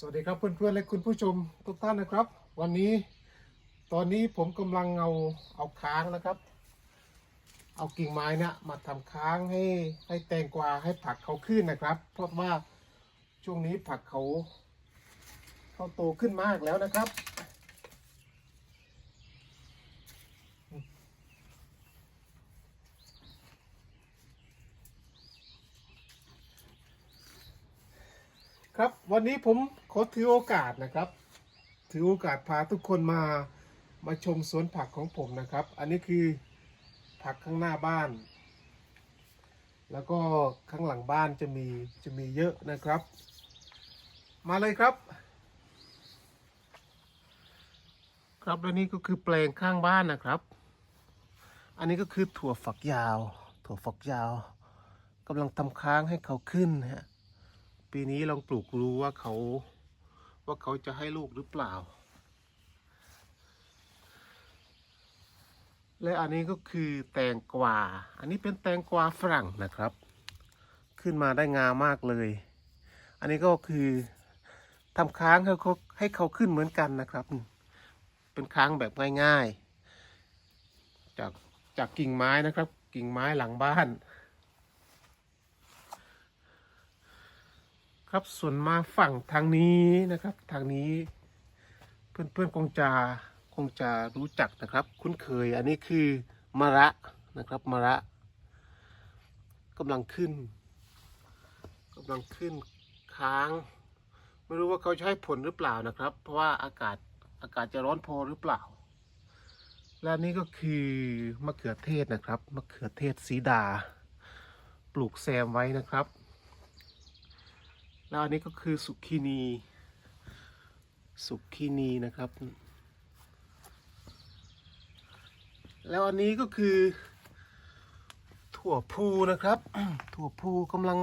สวัสดีครับเพื่อนๆและคุณผู้ชมทุกท่านนะครับ วันนี้ตอนนี้ผมกำลังเอาเอาค้างนะครับ เอากิ่งไม้เนี่ยมาทำค้างให้ให้แตงกวาให้ผักเขาขึ้นนะครับ เพราะว่าช่วงนี้ผักเขาเขาโตขึ้นมากแล้วนะครับ ครับวันนี้ผมขอถือโอกาสนะครับ ถือโอกาสพาทุกคนมามาชมสวนผักของผมนะครับ อันนี้คือผักข้างหน้าบ้าน แล้วก็ข้างหลังบ้านจะมีจะมีเยอะนะครับ มาเลยครับ ครับและนี่ก็คือแปลงข้างบ้านนะครับ อันนี้ก็คือถั่วฝักยาว ถั่วฝักยาวกำลังทำค้างให้เขาขึ้นนะฮะ ปีนี้ลองปลูกรู้ว่าเขาว่าเขาจะให้ลูกหรือเปล่า และอันนี้ก็คือแตงกวา อันนี้เป็นแตงกวาฝรั่งนะครับ ขึ้นมาได้งามมากเลย อันนี้ก็คือทำค้างให้เขาให้เขาขึ้นเหมือนกันนะครับ เป็นค้างแบบง่าย ๆ จากจากกิ่งไม้นะครับ กิ่งไม้หลังบ้าน ครับส่วนมาฝั่งทางนี้นะครับ ทางนี้ เพื่อนๆคงจะคงจะรู้จักนะครับ คุ้นเคยอันนี้คือมะระนะครับมะระกำลังขึ้นกำลังขึ้นค้าง ไม่รู้ว่าเขาจะให้ผลหรือเปล่านะครับ เพราะว่าอากาศอากาศจะร้อนพอหรือเปล่า และนี่ก็คือมะเขือเทศนะครับมะเขือเทศสีดา ปลูกแซมไว้นะครับ แล้วอันนี้ก็คือสุกินี สุกินีนะครับ แล้วอันนี้ก็คือ ถั่วพูนะครับ ถั่วพูกำลัง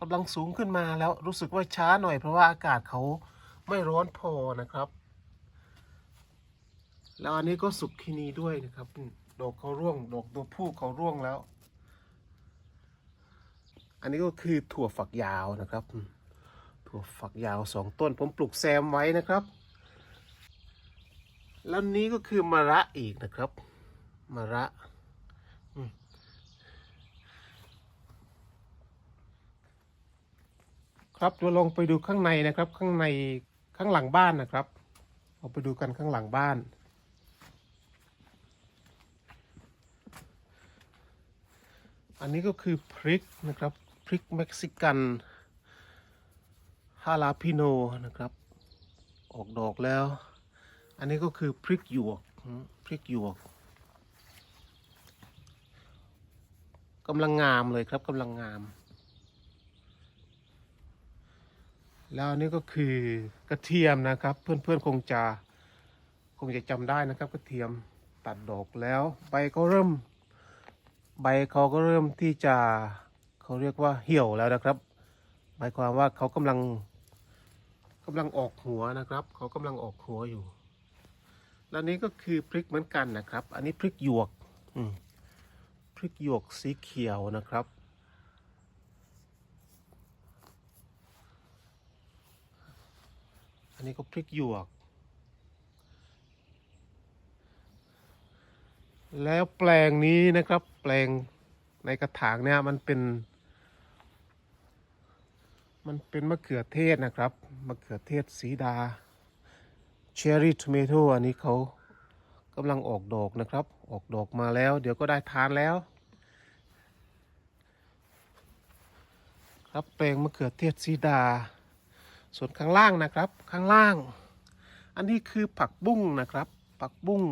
กำลังสูงขึ้นมาแล้วรู้สึกว่าช้าหน่อยเพราะว่าอากาศเขาไม่ร้อนพอนะครับ แล้วอันนี้ก็สุกินีด้วยนะครับ ดอกเขาร่วง ดอกตัวผู้เขาร่วงแล้ว อันนี้ก็คือถั่วฝักยาวนะครับ ถั่วฝักยาวสองต้น ผมปลูกแซมไว้นะครับ แล้วนี้ก็คือมะระอีกนะครับ มะระครับเราลองไปดูข้างในนะครับ ข้างในข้างหลังบ้านนะครับเราไปดูกันข้างหลังบ้านอันนี้ก็คือพริกนะครับ พริกเม็กซิกันฮาลาพิโนนะครับ ออกดอกแล้ว อันนี้ก็คือพริกหยวกพริกหยวกกำลังงามเลยครับกำลังงาม แล้วนนี้ก็คือกระเทียมนะครับ เพื่อนๆคงจะคงจะจำได้นะครับกระเทียมตัดดอกแล้วใบก็เริ่ม ใบเขาก็เริ่มที่จะ เขาเรียกว่าเหี่ยวแล้วนะครับ หมายความว่าเขากำลังกำลังออกหัวนะครับ เขากำลังออกหัวอยู่ แล้วนี้ก็คือพริกเหมือนกันนะครับ อันนี้พริกหยวกอืมพริกหยวกสีเขียวนะครับ อันนี้ก็พริกหยวก แล้วแปลงนี้นะครับ แปลงในกระถางเนี่ยมันเป็น มันเป็นมะเขือเทศนะครับ มะเขือเทศสีดาเชอร์รี่ทเมโตอันนี้เขากำลังออกดอกนะครับ ออกดอกมาแล้ว เดี๋ยวก็ได้ทานแล้ว ครับแปลงมะเขือเทศสีดา ส่วนข้างล่างนะครับ ข้างล่าง อันนี้คือผักบุ้งนะครับ ผักบุ้ง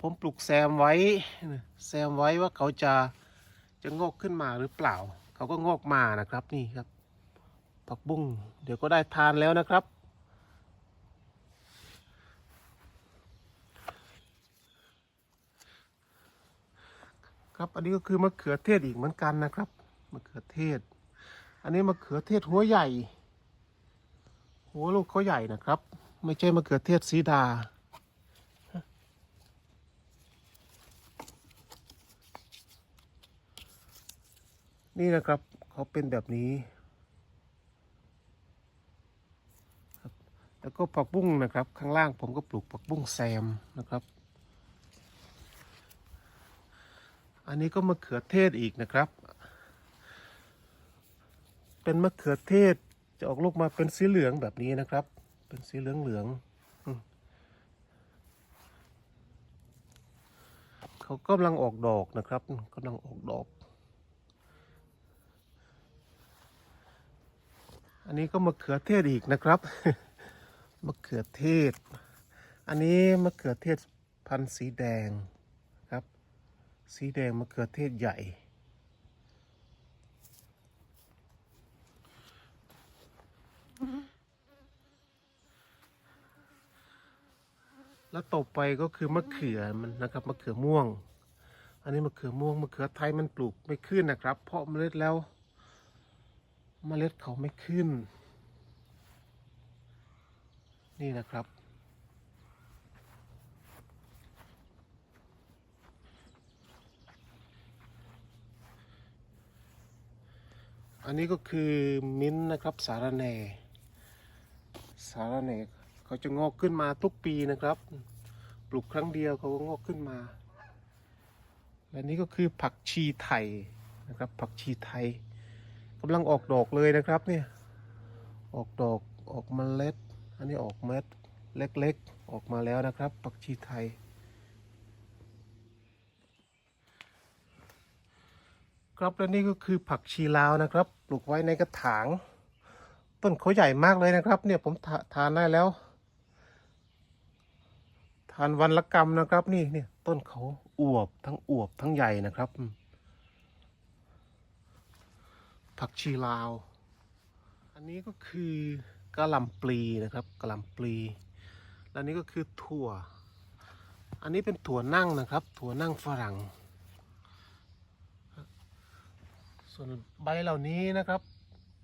ผมปลูกแซมไว้ แซมไว้ว่าเขาจะจะงอกขึ้นมาหรือเปล่า เขาก็งอกมานะครับนี่ครับ ผักบุ้งเดี๋ยวก็ได้ทานแล้วนะครับ ครับอันนี้ก็คือมะเขือเทศอีกเหมือนกันนะครับมะเขือเทศ อันนี้มะเขือเทศหัวใหญ่ หัวลูกเขาใหญ่นะครับ ไม่ใช่มะเขือเทศสีดานี่นะครับเขาเป็นแบบนี้ แล้วก็ผักบุ้งนะครับ ข้างล่างผมก็ปลูกผักบุ้งแซมนะครับ อันนี้ก็มะเขือเทศอีกนะครับ เป็นมะเขือเทศจะออกลูกมาเป็นสีเหลืองแบบนี้นะครับ เป็นสีเหลืองเหลืองๆเขากำลังออกดอกนะครับกำลังออกดอกอันนี้ก็มะเขือเทศอีกนะครับ มะเขือเทศ อันนี้มะเขือเทศพันธุ์สีแดงครับ สีแดงมะเขือเทศใหญ่ แล้วต่อไปก็คือมะเขือมันนะครับมะเขือม่วง อันนี้มะเขือม่วงมะเขือไทยมันปลูกไม่ขึ้นนะครับ เพราะเมล็ดแล้ว เมล็ดเขาไม่ขึ้น นี่นะครับ อันนี้ก็คือมิ้นท์นะครับสารแนสารแนเขาจะงอกขึ้นมาทุกปีนะครับ ปลูกครั้งเดียวเขาก็งอกขึ้นมา และนี่ก็คือผักชีไทยนะครับ ผักชีไทยกำลังออกดอกเลยนะครับเนี่ย ออกดอกออกมเมล็ด อันนี้ออกเม็ดเล็กๆ ออกมาแล้วนะครับ ผักชีไทย ครับและนี่ก็คือผักชีลาวนะครับ ปลูกไว้ในกระถาง ต้นเขาใหญ่มากเลยนะครับ เนี่ยผมทานได้แล้ว ทานวันละกรรมนะครับนี่เนี่ยต้นเขาอวบทั้งอวบทั้งใหญ่นะครับ ผักชีลาว อันนี้ก็คือ กะหล่ำปลีนะครับกะหล่ำปลี และนี่ก็คือถั่ว อันนี้เป็นถั่วนั่งนะครับ ถั่วนั่งฝรั่ง ส่วนใบเหล่านี้นะครับ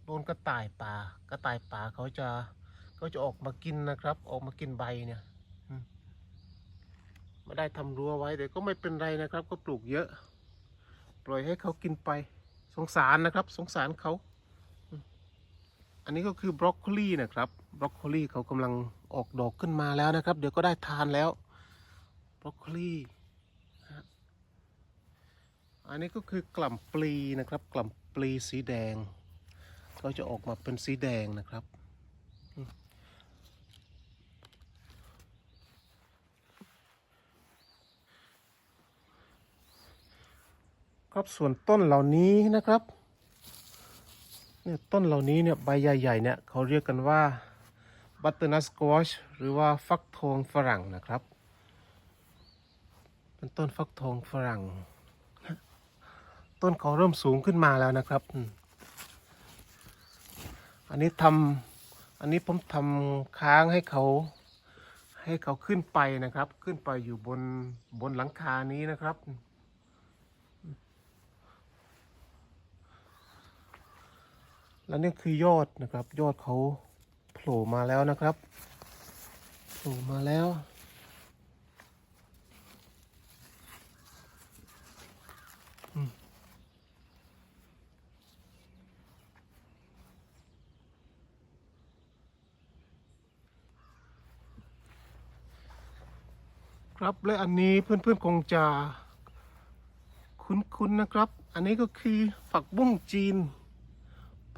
โดนกระต่ายป่ากระต่ายป่าเขาจะเขาจะออกมากินนะครับ ออกมากินใบเนี่ยไม่ได้ทำรั้วไว้แต่ก็ไม่เป็นไรนะครับ ก็ปลูกเยอะ ปล่อยให้เขากินไป สงสารนะครับ สงสารเขา อันนี้ก็คือบรอกโคลีนะครับบรอกโคลีเขากำลังออกดอกขึ้นมาแล้วนะครับ เดี๋ยวก็ได้ทานแล้วบรอกโคลีอันนี้ก็คือกล่ำปลีนะครับ กล่ำปลีสีแดง ก็จะออกมาเป็นสีแดงนะครับ ครับส่วนต้นเหล่านี้นะครับ เนี่ยต้นเหล่านี้เนี่ยใบใหญ่ๆเนี่ยเขาเรียกกันว่าบัตเตอร์นัสกวชหรือว่าฟักทองฝรั่งนะครับ เป็นต้นฟักทองฝรั่ง ต้นเขาเริ่มสูงขึ้นมาแล้วนะครับ อันนี้ทำอันนี้ผมทำค้างให้เขาให้เขาขึ้นไปนะครับ ขึ้นไปอยู่บนบนหลังคานี้นะครับ แล้วนี่คือยอดนะครับ ยอดเขาโผล่มาแล้วนะครับโผล่มาแล้วครับและอันนี้เพื่อนๆคงจะคุ้นๆนะครับ อันนี้ก็คือผักบุ้งจีน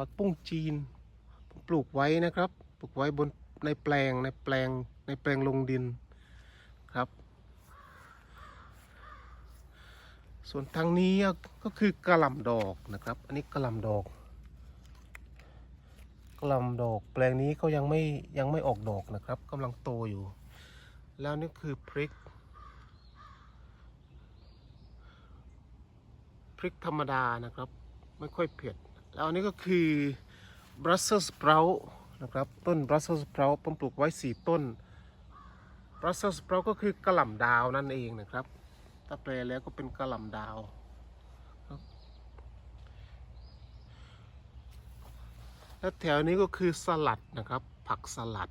ผักบุ้งจีนผมปลูกไว้นะครับปลูกไว้บนในแปลงในแปลงในแปลงลงดินครับ ส่วนทางนี้ก็คือกระหล่ำดอกนะครับ อันนี้กระหล่ำดอกกระหล่ำดอก แปลงนี้เขายังไม่ยังไม่ออกดอกนะครับกำลังโตอยู่ แล้วนี่คือพริกพริกธรรมดานะครับ ไม่ค่อยเผ็ด แล้วอันนี้ก็คือ Brussels sprout นะครับ ต้น Brussels sprout ผมปลูกไว้ 4 ต้น Brussels sprout ก็คือกระหล่ำดาวนั่นเองนะครับ ถ้าแปลแล้วก็เป็นกระหล่ำดาวและแถวนี้ก็คือสลัดนะครับ ผักสลัด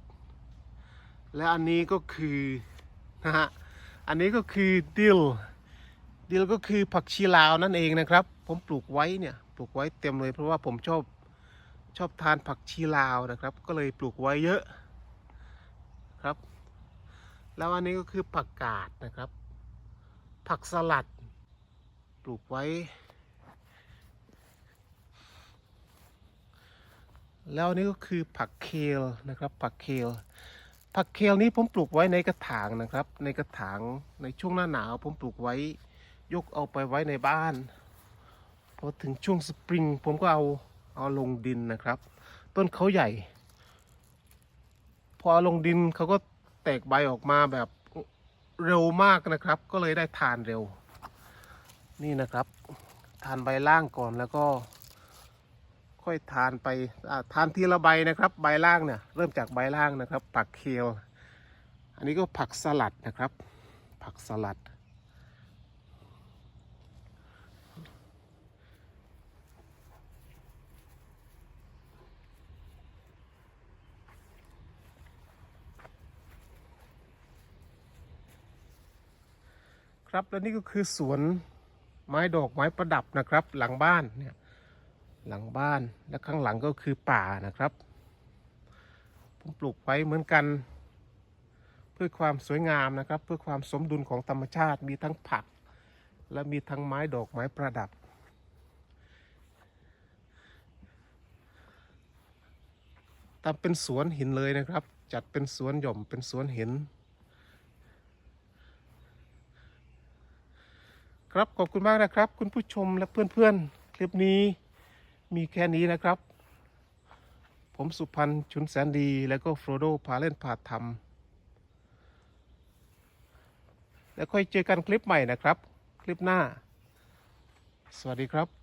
และอันนี้ก็คือนะฮะอันนี้ก็คือดิลดิลก็คือผักชีลาวนั่นเองนะครับ ผมปลูกไว้เนี่ยปลูกไว้เต็มเลย เพราะว่าผมชอบชอบทานผักชีลาวนะครับ ก็เลยปลูกไว้เยอะครับ แล้วอันนี้ก็คือผักกาดนะครับ ผักสลัด ปลูกไว้ แล้วอันนี้ก็คือผักเคลนะครับ ผักเคลผักเคลนี้ผมปลูกไว้ในกระถางนะครับ ในกระถางในช่วงหน้าหนาว ผมปลูกไว้ยกเอาไปไว้ในบ้าน พอถึงช่วงสปริงผมก็เอาเอาลงดินนะครับ ต้นเขาใหญ่ พอเอาลงดินเขาก็แตกใบออกมาแบบเร็วมากนะครับ ก็เลยได้ทานเร็ว นี่นะครับ ทานใบล่างก่อนแล้วก็ ค่อยทานไปทานทีละใบนะครับ ใบล่างเนี่ยเริ่มจากใบล่างนะครับ ผักเคลอันนี้ก็ผักสลัดนะครับ ผักสลัด ครับและนี่ก็คือสวนไม้ดอกไม้ประดับนะครับ หลังบ้านเนี่ยหลังบ้านและข้างหลังก็คือป่านะครับผมปลูกไว้เหมือนกัน เพื่อความสวยงามนะครับ เพื่อความสมดุลของธรรมชาติมีทั้งผัก และมีทั้งไม้ดอกไม้ประดับ ทำเป็นสวนหินเลยนะครับ จัดเป็นสวนหย่อมเป็นสวนหิน ครับขอบคุณมากนะครับ คุณผู้ชมและเพื่อนๆ คลิปนี้มีแค่นี้นะครับ ผมสุพันธ์ชุนแสนดีแล้วก็โฟรโดพาเล่นพาทำแล้วค่อยเจอกันคลิปใหม่นะครับ คลิปหน้า สวัสดีครับ